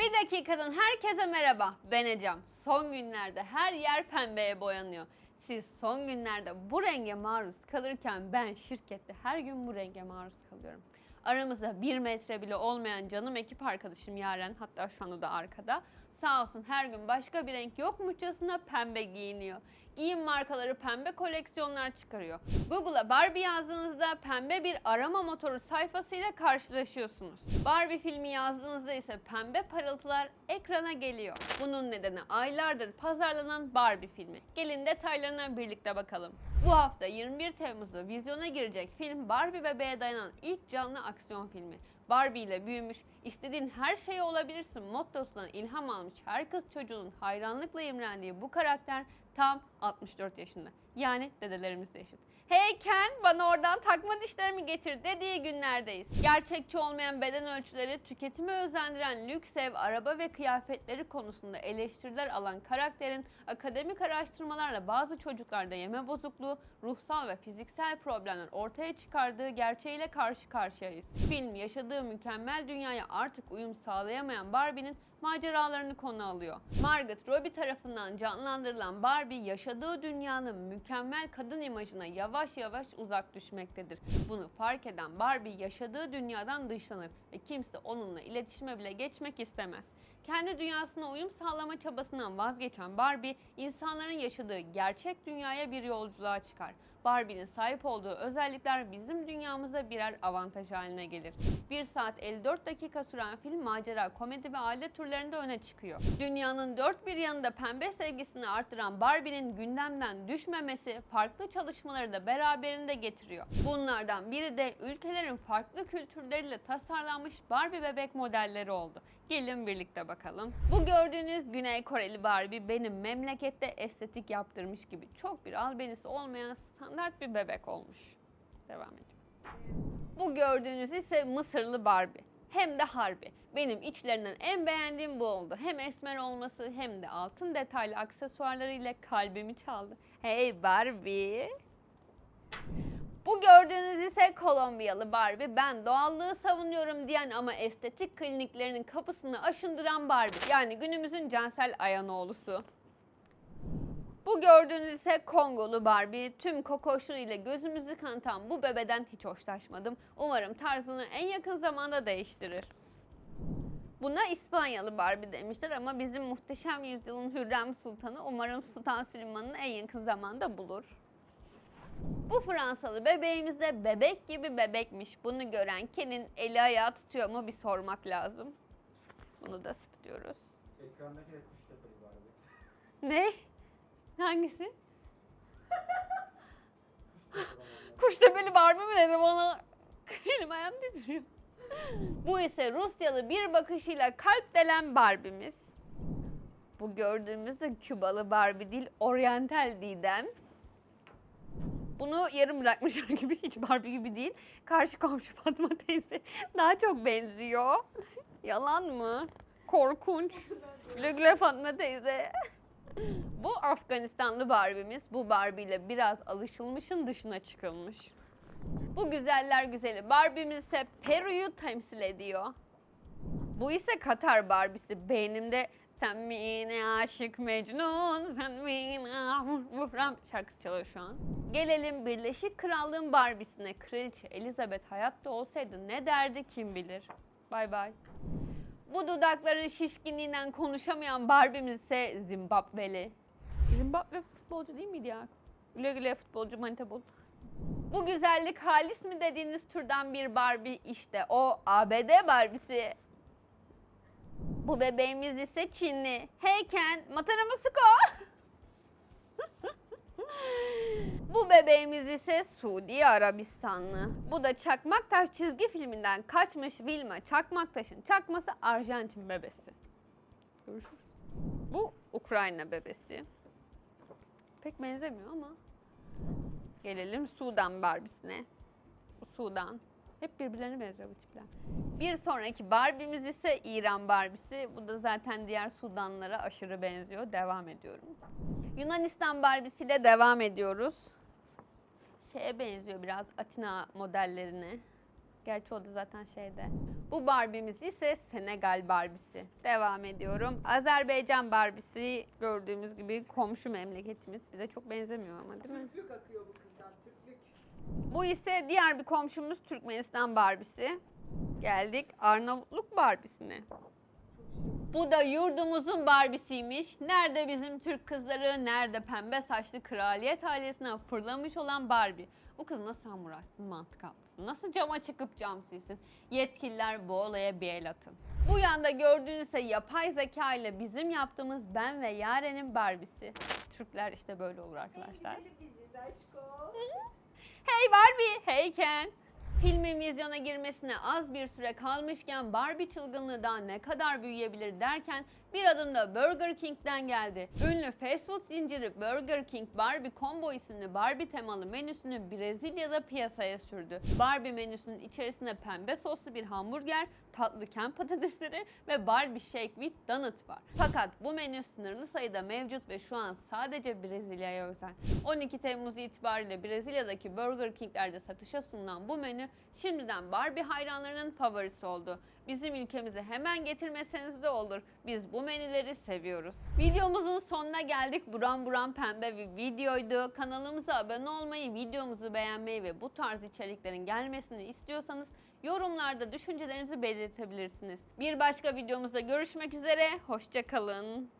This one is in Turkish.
Bir dakikadan herkese merhaba. Ben Ecem. Son günlerde her yer pembeye boyanıyor. Siz son günlerde bu renge maruz kalırken ben şirkette her gün bu renge maruz kalıyorum. Aramızda bir metre bile olmayan canım ekip arkadaşım Yaren hatta şu anda da arkada. Sağ olsun her gün başka bir renk yokmuşçasına pembe giyiniyor. Giyim markaları pembe koleksiyonlar çıkarıyor. Google'a Barbie yazdığınızda pembe bir arama motoru sayfasıyla karşılaşıyorsunuz. Barbie filmi yazdığınızda ise pembe parıltılar ekrana geliyor. Bunun nedeni aylardır pazarlanan Barbie filmi. Gelin detaylarına birlikte bakalım. Bu hafta 21 Temmuz'da vizyona girecek film Barbie bebeğe dayanan ilk canlı aksiyon filmi. Barbie ile büyümüş, istediğin her şey olabilirsin mottosundan ilham almış her kız çocuğunun hayranlıkla imrendiği bu karakter tam 64 yaşında. Yani dedelerimizle eşit. Hey Ken bana oradan takma dişlerimi getir dediği günlerdeyiz. Gerçekçi olmayan beden ölçüleri, tüketimi özendiren lüks ev, araba ve kıyafetleri konusunda eleştiriler alan karakterin akademik araştırmalarla bazı çocuklarda yeme bozukluğu, ruhsal ve fiziksel problemler ortaya çıkardığı gerçeğiyle karşı karşıyayız. Film yaşadığı mükemmel dünyaya artık uyum sağlayamayan Barbie'nin maceralarını konu alıyor. Margot Robbie tarafından canlandırılan Barbie yaşadığı dünyanın mükemmel kadın imajına yavaş yavaş uzak düşmektedir. Bunu fark eden Barbie yaşadığı dünyadan dışlanır ve kimse onunla iletişime bile geçmek istemez. Kendi dünyasına uyum sağlama çabasından vazgeçen Barbie, insanların yaşadığı gerçek dünyaya bir yolculuğa çıkar. Barbie'nin sahip olduğu özellikler bizim dünyamızda birer avantaj haline gelir. 1 saat 54 dakika süren film macera, komedi ve aile türlerinde öne çıkıyor. Dünyanın dört bir yanında pembe sevgisini artıran Barbie'nin gündemden düşmemesi farklı çalışmaları da beraberinde getiriyor. Bunlardan biri de ülkelerin farklı kültürleriyle tasarlanmış Barbie bebek modelleri oldu. Gelin birlikte bakalım. Bu gördüğünüz Güney Koreli Barbie benim memlekette estetik yaptırmış gibi çok bir albenisi olmayan standart bir bebek olmuş. Devam edelim. Bu gördüğünüz ise Mısırlı Barbie. Hem de harbi. Benim içlerinden en beğendiğim bu oldu. Hem esmer olması hem de altın detaylı aksesuarlarıyla kalbimi çaldı. Hey Barbie. Bu gördüğünüz ise Kolombiyalı Barbie. Ben doğallığı savunuyorum diyen ama estetik kliniklerinin kapısını aşındıran Barbie. Yani günümüzün Cansel Ayanoğlu'su. Bu gördüğünüz ise Kongolu Barbie. Tüm kokoşluğu ile gözümüzü kanatan bu bebeden hiç hoşlaşmadım. Umarım tarzını en yakın zamanda değiştirir. Buna İspanyalı Barbie demişler ama bizim muhteşem yüzyılın Hürrem Sultanı umarım Sultan Süleyman'ın en yakın zamanda bulur. Bu Fransalı bebeğimiz de bebek gibi bebekmiş. Bunu gören Ken'in eli ayağı tutuyor mu bir sormak lazım. Bunu da sıpıyoruz. Ekrandaki de kuş tepeli var. Ne? Hangisi? Kuş tepeli Kuştepeli Barbie mi dedi bana? Elim ayağım titriyor. Bu ise Rusyalı bir bakışıyla kalp delen Barbie'miz. Bu gördüğümüz de Kübalı Barbie değil, oryantal Didem. Bunu yarım bırakmışlar gibi, hiç Barbie gibi değil. Karşı komşu Fatma teyze daha çok benziyor. Yalan mı? Korkunç. Güle güle Fatma teyze. Bu Afganistanlı Barbie'miz. Bu Barbie ile biraz alışılmışın dışına çıkılmış. Bu güzeller güzeli Barbie'miz ise Peru'yu temsil ediyor. Bu ise Katar Barbie'si. Beynimde sen mi yine aşık Mecnun, sen mi yine Buhram şarkısı çalıyor şu an. Gelelim Birleşik Krallığın Barbie'sine. Kraliçe Elizabeth hayatta olsaydı ne derdi kim bilir. Bay bay. Bu dudakların şişkinliğinden konuşamayan Barbie'miz ise Zimbabweli. Zimbabwe futbolcu değil miydi ya? Güle güle futbolcu manita bul. Bu güzellik halis mi dediğiniz türden bir Barbie işte o ABD Barbie'si. Bu bebeğimiz ise Çinli. Hey Ken, Matara Musuko. Bu bebeğimiz ise Suudi Arabistanlı. Bu da Çakmaktaş çizgi filminden kaçmış Vilma Çakmaktaş'ın çakması Arjantin bebesi. Bu Ukrayna bebesi. Pek benzemiyor ama. Gelelim Sudan Barbie'sine. Sudan. Hep birbirlerine benziyor bu tipler. Bir sonraki Barbie'miz ise İran Barbie'si. Bu da zaten diğer Sudanlara aşırı benziyor. Devam ediyorum. Yunanistan Barbie'siyle devam ediyoruz. Şeye benziyor biraz Atina modellerine. Gerçi o da zaten şeyde. Bu Barbie'miz ise Senegal Barbie'si. Devam ediyorum. Azerbaycan Barbie'si gördüğümüz gibi komşu memleketimiz. Bize çok benzemiyor ama değil mi? Türklük akıyor bu Türklük. Bu ise diğer bir komşumuz Türkmenistan Barbie'si. Geldik Arnavutluk Barbie'sine. Bu da yurdumuzun Barbie'siymiş. Nerede bizim Türk kızları, nerede pembe saçlı kraliyet ailesinden fırlamış olan Barbie. Bu kız nasıl hamur açsın, mantık atlasın, nasıl cama çıkıp cam silsin. Yetkililer bu olaya bir el atın. Bu yanda gördüğünüz ise yapay zeka ile bizim yaptığımız ben ve Yaren'in Barbie'si. Türkler işte böyle olur arkadaşlar. En güzeli biziz aşko. Hey Barbie, hey Ken. Filmin vizyona girmesine az bir süre kalmışken Barbie çılgınlığı daha ne kadar büyüyebilir derken bir adım da Burger King'den geldi. Ünlü fast food zinciri Burger King Barbie Combo isimli Barbie temalı menüsünü Brezilya'da piyasaya sürdü. Barbie menüsünün içerisinde pembe soslu bir hamburger, tatlı ken patatesleri ve Barbie Shake with Donut var. Fakat bu menü sınırlı sayıda mevcut ve şu an sadece Brezilya'ya özel. 12 Temmuz itibariyle Brezilya'daki Burger King'lerde satışa sunulan bu menü şimdiden Barbie hayranlarının favorisi oldu. Bizim ülkemize hemen getirmeseniz de olur. Biz bu menüleri seviyoruz. Videomuzun sonuna geldik. Buram buram pembe bir videoydu. Kanalımıza abone olmayı, videomuzu beğenmeyi ve bu tarz içeriklerin gelmesini istiyorsanız yorumlarda düşüncelerinizi belirtebilirsiniz. Bir başka videomuzda görüşmek üzere. Hoşçakalın.